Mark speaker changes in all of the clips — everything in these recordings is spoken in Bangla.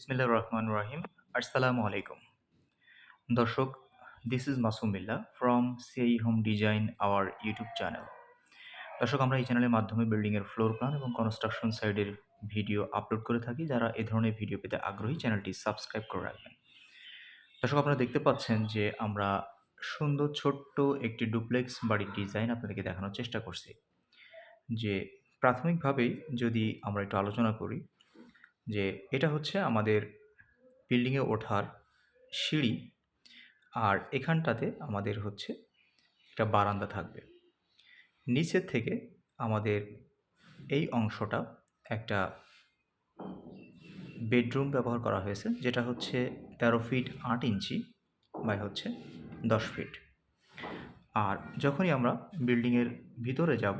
Speaker 1: বিসমিল্লাহ রহমান রহিম। আসসালামু আলাইকুম। দর্শক this is Masum Billa from C I home design our YouTube channel দর্শক, আমরা এই চ্যানেলের মাধ্যমে বিল্ডিংয়ের ফ্লোর প্ল্যান এবং কনস্ট্রাকশন সাইডের ভিডিও আপলোড করে থাকি। যারা এ ধরনের ভিডিও পেতে আগ্রহী চ্যানেলটি সাবস্ক্রাইব করে রাখবেন। দর্শক, আপনারা দেখতে পাচ্ছেন যে আমরা সুন্দর ছোট্ট একটি ডুপ্লেক্স বাড়ির ডিজাইন আপনাদেরকে দেখানোর চেষ্টা করছি। যে প্রাথমিকভাবেই যদি আমরা একটু আলোচনা করি যে এটা হচ্ছে আমাদের বিল্ডিংয়ে ওঠার সিঁড়ি আর এখানটাতে আমাদের হচ্ছে একটা বারান্দা থাকবে। নিচের থেকে আমাদের এই অংশটা একটা বেডরুম ব্যবহার করা হয়েছে, যেটা হচ্ছে তেরো ফিট আট ইঞ্চি বাই হচ্ছে দশ ফিট। আর যখনই আমরা বিল্ডিংয়ের ভিতরে যাব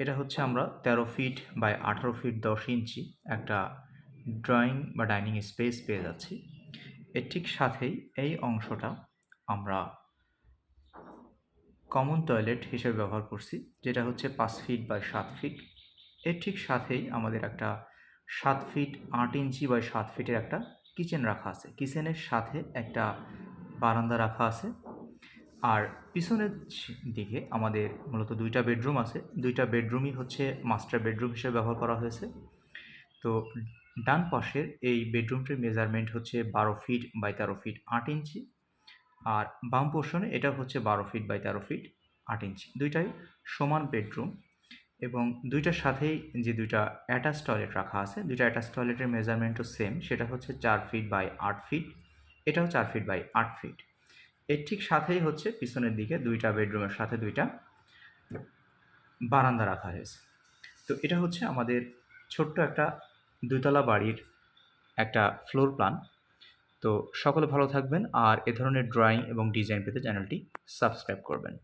Speaker 1: এটা হচ্ছে আমরা তেরো ফিট বাই আঠারো ফিট দশ ইঞ্চি একটা ড্রয়িং বা ডাইনিং স্পেস পেয়ে যাচ্ছি। এর ঠিক সাথেই এই অংশটা আমরা কমন টয়লেট হিসেবে ব্যবহার করছি, যেটা হচ্ছে পাঁচ ফিট বাই সাত ফিট এর ঠিক সাথেই আমাদের একটা সাত ফিট আট ইঞ্চি বাই সাত ফিটের একটা কিচেন রাখা আছে। কিচেনের সাথে একটা বারান্দা রাখা আছে। আর পিছনের দিকে আমাদের মূলত দুইটা বেডরুম আছে। দুইটা বেডরুমই হচ্ছে মাস্টার বেডরুম হিসেবে ব্যবহার করা হয়েছে। তো ডান পাশের এই বেডরুমটির মেজারমেন্ট হচ্ছে বারো ফিট বাই তেরো ফিট আট ইঞ্চি আর বাম পোর্শনে এটা হচ্ছে বারো ফিট বাই তেরো ফিট আট ইঞ্চি। দুইটাই সমান বেডরুম এবং দুইটার সাথেই যে দুইটা অ্যাটাচ টয়লেট রাখা আছে, দুইটা অ্যাটাচ টয়লেটের মেজারমেন্টও সেম। সেটা হচ্ছে চার ফিট বাই আট ফিট, এটাও চার ফিট বাই আট ফিট। এর ঠিক সাথেই হচ্ছে পিছনের দিকে দুইটা বেডরুমের সাথে দুইটা বারান্দা রাখা হয়েছে। তো এটা হচ্ছে আমাদের ছোট্ট একটা দুতলা বাড়ির একটা ফ্লোর প্ল্যান তো সকলে ভালো থাকবেন আর এ ধরনের ড্রয়িং এবং ডিজাইন পেতে চ্যানেলটি সাবস্ক্রাইব করবেন।